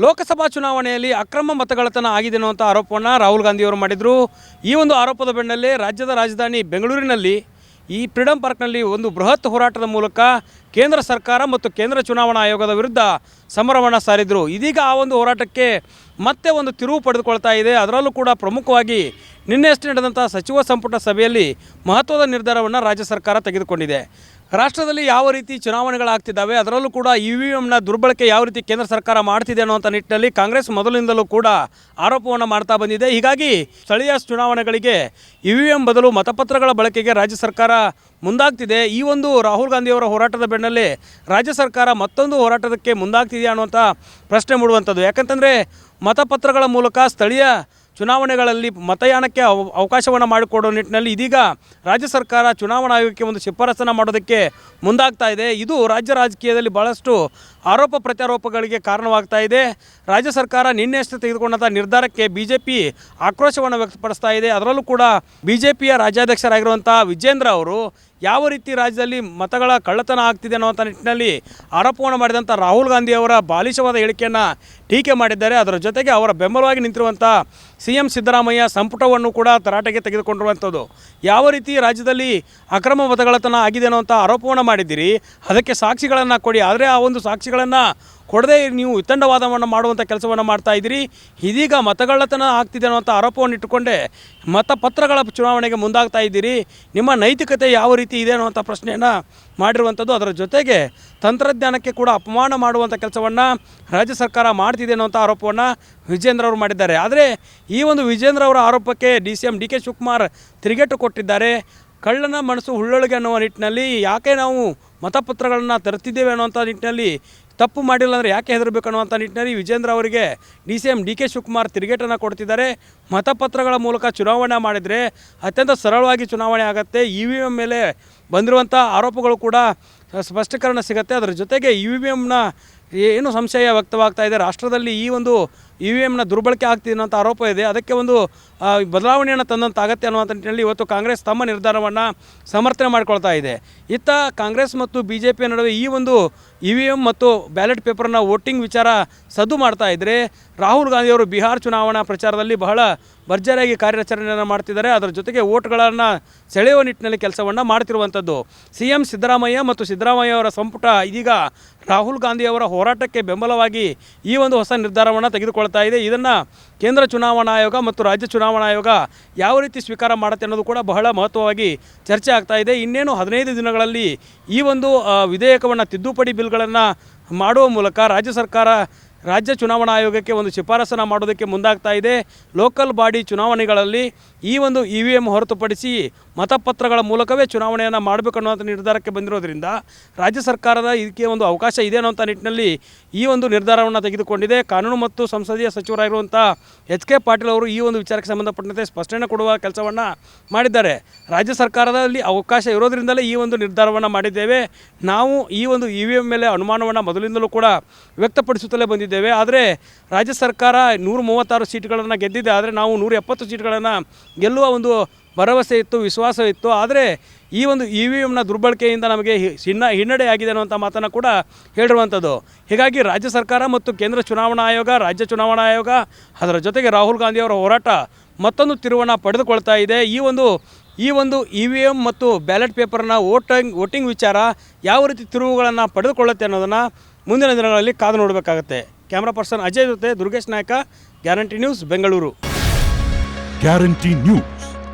ಲೋಕಸಭಾ ಚುನಾವಣೆಯಲ್ಲಿ ಅಕ್ರಮ ಮತಗಳತನ ಆಗಿದೆ ಅನ್ನುವಂಥ ಆರೋಪವನ್ನು ರಾಹುಲ್ ಗಾಂಧಿಯವರು ಮಾಡಿದರು. ಈ ಒಂದು ಆರೋಪದ ಬೆನ್ನಲ್ಲೇ ರಾಜ್ಯದ ರಾಜಧಾನಿ ಬೆಂಗಳೂರಿನಲ್ಲಿ ಈ ಫ್ರೀಡಂ ಪಾರ್ಕ್ನಲ್ಲಿ ಒಂದು ಬೃಹತ್ ಹೋರಾಟದ ಮೂಲಕ ಕೇಂದ್ರ ಸರ್ಕಾರ ಮತ್ತು ಕೇಂದ್ರ ಚುನಾವಣಾ ಆಯೋಗದ ವಿರುದ್ಧ ಸಮರವನ್ನು ಸಾರಿದರು. ಇದೀಗ ಆ ಒಂದು ಹೋರಾಟಕ್ಕೆ ಮತ್ತೆ ಒಂದು ತಿರುವು ಪಡೆದುಕೊಳ್ತಾ ಇದೆ. ಅದರಲ್ಲೂ ಕೂಡ ಪ್ರಮುಖವಾಗಿ ನಿನ್ನೆಯಷ್ಟೇ ನಡೆದಂಥ ಸಚಿವ ಸಂಪುಟ ಸಭೆಯಲ್ಲಿ ಮಹತ್ವದ ನಿರ್ಧಾರವನ್ನು ರಾಜ್ಯ ಸರ್ಕಾರ ತೆಗೆದುಕೊಂಡಿದೆ. ರಾಷ್ಟ್ರದಲ್ಲಿ ಯಾವ ರೀತಿ ಚುನಾವಣೆಗಳಾಗ್ತಿದ್ದಾವೆ, ಅದರಲ್ಲೂ ಕೂಡ ಇ ವಿ ಎಮ್ನ ದುರ್ಬಳಕೆ ಯಾವ ರೀತಿ ಕೇಂದ್ರ ಸರ್ಕಾರ ಮಾಡ್ತಿದೆ ಅನ್ನುವಂಥ ನಿಟ್ಟಿನಲ್ಲಿ ಕಾಂಗ್ರೆಸ್ ಮೊದಲಿನಿಂದಲೂ ಕೂಡ ಆರೋಪವನ್ನು ಮಾಡ್ತಾ ಬಂದಿದೆ. ಹೀಗಾಗಿ ಸ್ಥಳೀಯ ಚುನಾವಣೆಗಳಿಗೆ ಇ ವಿ ಎಂ ಬದಲು ಮತಪತ್ರಗಳ ಬಳಕೆಗೆ ರಾಜ್ಯ ಸರ್ಕಾರ ಮುಂದಾಗ್ತಿದೆ. ಈ ಒಂದು ರಾಹುಲ್ ಗಾಂಧಿಯವರ ಹೋರಾಟದ ಬೆನ್ನಲ್ಲೇ ರಾಜ್ಯ ಸರ್ಕಾರ ಮತ್ತೊಂದು ಹೋರಾಟಕ್ಕೆ ಮುಂದಾಗ್ತಿದೆಯಾ ಅನ್ನುವಂಥ ಪ್ರಶ್ನೆ ಮೂಡುವಂಥದ್ದು. ಯಾಕಂತಂದರೆ ಮತಪತ್ರಗಳ ಮೂಲಕ ಸ್ಥಳೀಯ ಚುನಾವಣೆಗಳಲ್ಲಿ ಮತಯಾನಕ್ಕೆ ಅವ, ಅವಕಾಶವನ್ನು ಮಾಡಿಕೊಡೋ ನಿಟ್ಟಿನಲ್ಲಿ ಇದೀಗ ರಾಜ್ಯ ಸರ್ಕಾರ ಚುನಾವಣಾ ಆಯೋಗಕ್ಕೆ ಒಂದು ಶಿಫಾರಸನ್ನು ಮಾಡೋದಕ್ಕೆ ಮುಂದಾಗ್ತಾ ಇದೆ. ಇದು ರಾಜ್ಯ ರಾಜಕೀಯದಲ್ಲಿ ಭಾಳಷ್ಟು ಆರೋಪ ಪ್ರತ್ಯಾರೋಪಗಳಿಗೆ ಕಾರಣವಾಗ್ತಾ ಇದೆ. ರಾಜ್ಯ ಸರ್ಕಾರ ನಿನ್ನೆಷ್ಟೇ ತೆಗೆದುಕೊಂಡಂಥ ನಿರ್ಧಾರಕ್ಕೆ ಬಿ ಜೆ ಪಿ ಆಕ್ರೋಶವನ್ನು ವ್ಯಕ್ತಪಡಿಸ್ತಾ ಇದೆ. ಅದರಲ್ಲೂ ಕೂಡ ಬಿ ಜೆ ರಾಜ್ಯಾಧ್ಯಕ್ಷರಾಗಿರುವಂಥ ವಿಜೇಂದ್ರ ಅವರು ಯಾವ ರೀತಿ ರಾಜ್ಯದಲ್ಲಿ ಮತಗಳ ಕಳ್ಳತನ ಆಗ್ತಿದೆ ಅನ್ನುವಂಥ ನಿಟ್ಟಿನಲ್ಲಿ ಆರೋಪವನ್ನು ಮಾಡಿದಂಥ ರಾಹುಲ್ ಗಾಂಧಿ ಅವರ ಬಾಲಿಶವಾದ ಹೇಳಿಕೆಯನ್ನು ಟೀಕೆ ಮಾಡಿದ್ದಾರೆ. ಅದರ ಜೊತೆಗೆ ಅವರ ಬೆಂಬಲವಾಗಿ ನಿಂತಿರುವಂಥ ಸಿ ಎಂ ಸಿದ್ದರಾಮಯ್ಯ ಸಂಪುಟವನ್ನು ಕೂಡ ತರಾಟೆಗೆ ತೆಗೆದುಕೊಂಡಿರುವಂಥದ್ದು. ಯಾವ ರೀತಿ ರಾಜ್ಯದಲ್ಲಿ ಅಕ್ರಮ ಮತಗಳತನ ಆಗಿದೆ ಅನ್ನುವಂಥ ಆರೋಪವನ್ನು ಮಾಡಿದ್ದೀರಿ. ಅದಕ್ಕೆ ಸಾಕ್ಷಿಗಳನ್ನು ಕೊಡಿ. ಆದರೆ ಆ ಒಂದು ಸಾಕ್ಷಿಗಳನ್ನು ಕೊಡದೆ ನೀವು ವಿತಂಡವಾದವನ್ನು ಮಾಡುವಂಥ ಕೆಲಸವನ್ನು ಮಾಡ್ತಾ ಇದ್ದೀರಿ. ಇದೀಗ ಮತಗಳ್ಳತನ ಆಗ್ತಿದೆ ಅನ್ನುವಂಥ ಆರೋಪವನ್ನು ಇಟ್ಟುಕೊಂಡೇ ಮತಪತ್ರಗಳ ಚುನಾವಣೆಗೆ ಮುಂದಾಗ್ತಾ ಇದ್ದೀರಿ. ನಿಮ್ಮ ನೈತಿಕತೆ ಯಾವ ರೀತಿ ಇದೆ ಅನ್ನುವಂಥ ಪ್ರಶ್ನೆಯನ್ನು ಮಾಡಿರುವಂಥದ್ದು ಅದರ ಜೊತೆಗೆ ತಂತ್ರಜ್ಞಾನಕ್ಕೆ ಕೂಡ ಅಪಮಾನ ಮಾಡುವಂಥ ಕೆಲಸವನ್ನು ರಾಜ್ಯ ಸರ್ಕಾರ ಮಾಡ್ತಿದೆ ಅನ್ನುವಂಥ ಆರೋಪವನ್ನು ವಿಜೇಂದ್ರ ಅವರು ಮಾಡಿದ್ದಾರೆ. ಆದರೆ ಈ ಒಂದು ವಿಜೇಂದ್ರ ಅವರ ಆರೋಪಕ್ಕೆ D C M D K Shivakumar ತಿರುಗೇಟು ಕೊಟ್ಟಿದ್ದಾರೆ. ಕಳ್ಳನ ಮನಸ್ಸು ಹುಳ್ಳೊಳಗೆ ಅನ್ನುವ ನಿಟ್ಟಿನಲ್ಲಿ ಯಾಕೆ ನಾವು ಮತಪತ್ರಗಳನ್ನು ತರ್ತಿದ್ದೇವೆ ಅನ್ನುವಂಥ ನಿಟ್ಟಿನಲ್ಲಿ ತಪ್ಪು ಮಾಡಿಲ್ಲ ಅಂದರೆ ಯಾಕೆ ಹೆದರಬೇಕು ಅನ್ನುವಂಥ ನಿಟ್ಟಿನಲ್ಲಿ ವಿಜೇಂದ್ರ ಅವರಿಗೆ D C M D K Shivakumar ತಿರುಗೇಟನ್ನು ಕೊಡ್ತಿದ್ದಾರೆ. ಮತಪತ್ರಗಳ ಮೂಲಕ ಚುನಾವಣೆ ಮಾಡಿದರೆ ಅತ್ಯಂತ ಸರಳವಾಗಿ ಚುನಾವಣೆ ಆಗುತ್ತೆ. ಇ ವಿ ಎಂ ಮೇಲೆ ಬಂದಿರುವಂಥ ಆರೋಪಗಳು ಕೂಡ ಸ್ಪಷ್ಟೀಕರಣ ಸಿಗುತ್ತೆ. ಅದರ ಜೊತೆಗೆ ಇ ವಿ ಎಮ್ನ ಏನು ಸಂಶಯ ವ್ಯಕ್ತವಾಗ್ತಾ ಇದೆ. ರಾಷ್ಟ್ರದಲ್ಲಿ ಈ ಒಂದು ಇ ವಿ ಎಮ್ನ ದುರ್ಬಳಕೆ ಆಗ್ತಿದೆ ಅನ್ನೋಂಥ ಆರೋಪ ಇದೆ. ಅದಕ್ಕೆ ಒಂದು ಬದಲಾವಣೆಯನ್ನು ತಂದಂತ ಅಗತ್ಯ ಅನ್ನುವಂಥ ನಿಟ್ಟಿನಲ್ಲಿ ಇವತ್ತು ಕಾಂಗ್ರೆಸ್ ತಮ್ಮ ನಿರ್ಧಾರವನ್ನು ಸಮರ್ಥನೆ ಮಾಡಿಕೊಳ್ತಾ ಇದೆ. ಇತ್ತ ಕಾಂಗ್ರೆಸ್ ಮತ್ತು ಬಿ ಜೆ ಪಿಯ ನಡುವೆ ಈ ಒಂದು ಇ ವಿ ಎಂ ಮತ್ತು ಬ್ಯಾಲೆಟ್ ಪೇಪರ್ನ ವೋಟಿಂಗ್ ವಿಚಾರ ಸದ್ದು ಮಾಡ್ತಾ ಇದ್ದರೆ ರಾಹುಲ್ ಗಾಂಧಿಯವರು ಬಿಹಾರ್ ಚುನಾವಣಾ ಪ್ರಚಾರದಲ್ಲಿ ಬಹಳ ಭರ್ಜರಿಯಾಗಿ ಕಾರ್ಯಾಚರಣೆಯನ್ನು ಮಾಡ್ತಿದ್ದಾರೆ. ಅದರ ಜೊತೆಗೆ ಓಟ್ಗಳನ್ನು ಸೆಳೆಯುವ ನಿಟ್ಟಿನಲ್ಲಿ ಕೆಲಸವನ್ನು ಮಾಡ್ತಿರುವಂಥದ್ದು ಸಿ ಎಂ ಸಿದ್ದರಾಮಯ್ಯ ಮತ್ತು ಸಿದ್ದರಾಮಯ್ಯ ಅವರ ಸಂಪುಟ ಇದೀಗ ರಾಹುಲ್ ಗಾಂಧಿಯವರ ಹೋರಾಟಕ್ಕೆ ಬೆಂಬಲವಾಗಿ ಈ ಒಂದು ಹೊಸ ನಿರ್ಧಾರವನ್ನು ತೆಗೆದುಕೊಳ್ತಾ ಇದೆ. ಇದನ್ನು ಕೇಂದ್ರ ಚುನಾವಣಾ ಆಯೋಗ ಮತ್ತು ರಾಜ್ಯ ಚುನಾವಣಾ ಆಯೋಗ ಯಾವ ರೀತಿ ಸ್ವೀಕಾರ ಮಾಡುತ್ತೆ ಅನ್ನೋದು ಕೂಡ ಬಹಳ ಮಹತ್ವವಾಗಿ ಚರ್ಚೆ ಆಗ್ತಾ ಇದೆ. ಇನ್ನೇನು ಹದಿನೈದು ದಿನಗಳಲ್ಲಿ ಈ ಒಂದು ವಿಧೇಯಕವನ್ನು ತಿದ್ದುಪಡಿ ಬಿಲ್ಗಳನ್ನು ಮಾಡುವ ಮೂಲಕ ರಾಜ್ಯ ಸರ್ಕಾರ ರಾಜ್ಯ ಚುನಾವಣಾ ಆಯೋಗಕ್ಕೆ ಒಂದು ಶಿಫಾರಸನ್ನು ಮಾಡೋದಕ್ಕೆ ಮುಂದಾಗ್ತಾ ಇದೆ. ಲೋಕಲ್ ಬಾಡಿ ಚುನಾವಣೆಗಳಲ್ಲಿ ಈ ಒಂದು ಇ ವಿ ಎಂ ಹೊರತುಪಡಿಸಿ ಮತಪತ್ರಗಳ ಮೂಲಕವೇ ಚುನಾವಣೆಯನ್ನು ಮಾಡಬೇಕು ಅನ್ನುವಂಥ ನಿರ್ಧಾರಕ್ಕೆ ಬಂದಿರೋದ್ರಿಂದ ರಾಜ್ಯ ಸರ್ಕಾರದ ಇದಕ್ಕೆ ಒಂದು ಅವಕಾಶ ಇದೆ ಅನ್ನೋಂಥ ನಿಟ್ಟಿನಲ್ಲಿ ಈ ಒಂದು ನಿರ್ಧಾರವನ್ನು ತೆಗೆದುಕೊಂಡಿದೆ. ಕಾನೂನು ಮತ್ತು ಸಂಸದೀಯ ಸಚಿವರಾಗಿರುವಂಥ ಎಚ್ ಕೆ ಪಾಟೀಲ್ ಅವರು ಈ ಒಂದು ವಿಚಾರಕ್ಕೆ ಸಂಬಂಧಪಟ್ಟಂತೆ ಸ್ಪಷ್ಟನೆ ಕೊಡುವ ಕೆಲಸವನ್ನು ಮಾಡಿದ್ದಾರೆ. ರಾಜ್ಯ ಸರ್ಕಾರದಲ್ಲಿ ಅವಕಾಶ ಇರೋದ್ರಿಂದಲೇ ಈ ಒಂದು ನಿರ್ಧಾರವನ್ನು ಮಾಡಿದ್ದೇವೆ. ನಾವು ಈ ಒಂದು ಇ ವಿ ಎಂ ಮೇಲೆ ಅನುಮಾನವನ್ನು ಮೊದಲಿಂದಲೂ ಕೂಡ ವ್ಯಕ್ತಪಡಿಸುತ್ತಲೇ ಬಂದಿದ್ದೇವೆ. ಆದರೆ ರಾಜ್ಯ ಸರ್ಕಾರ ನೂರ ಮೂವತ್ತಾರು ಸೀಟ್ಗಳನ್ನು ಗೆದ್ದಿದೆ. ಆದರೆ ನಾವು ನೂರ ಎಪ್ಪತ್ತು ಸೀಟ್ಗಳನ್ನು ಗೆಲ್ಲುವ ಒಂದು ಭರವಸೆ ಇತ್ತು, ವಿಶ್ವಾಸ ಇತ್ತು. ಆದರೆ ಈ ಒಂದು ಇ ವಿ ಎಮ್ನ ದುರ್ಬಳಕೆಯಿಂದ ನಮಗೆ ಹಿನ್ನ ಹಿನ್ನಡೆ ಆಗಿದೆ ಅನ್ನುವಂಥ ಮಾತನ್ನು ಕೂಡ ಹೇಳಿರುವಂಥದ್ದು ಹೀಗಾಗಿ ರಾಜ್ಯ ಸರ್ಕಾರ ಮತ್ತು ಕೇಂದ್ರ ಚುನಾವಣಾ ಆಯೋಗ, ರಾಜ್ಯ ಚುನಾವಣಾ ಆಯೋಗ, ಅದರ ಜೊತೆಗೆ ರಾಹುಲ್ ಗಾಂಧಿ ಅವರ ಹೋರಾಟ ಮತ್ತೊಂದು ತಿರುವನ್ನು ಪಡೆದುಕೊಳ್ತಾ ಇದೆ. ಈ ಒಂದು ಈ ಒಂದು ಇ ವಿ ಎಂ ಮತ್ತು ಬ್ಯಾಲೆಟ್ ಪೇಪರ್ನ ವೋಟಿಂಗ್ ವೋಟಿಂಗ್ ವಿಚಾರ ಯಾವ ರೀತಿ ತಿರುವುಗಳನ್ನು ಪಡೆದುಕೊಳ್ಳುತ್ತೆ ಅನ್ನೋದನ್ನು ಮುಂದಿನ ದಿನಗಳಲ್ಲಿ ಕಾದು ನೋಡಬೇಕಾಗುತ್ತೆ. ಕ್ಯಾಮ್ರಾ ಪರ್ಸನ್ ಅಜಯ್ ಜೊತೆ Durgesh Nayaka, guarantee news, Bengaluru. Guarantee news.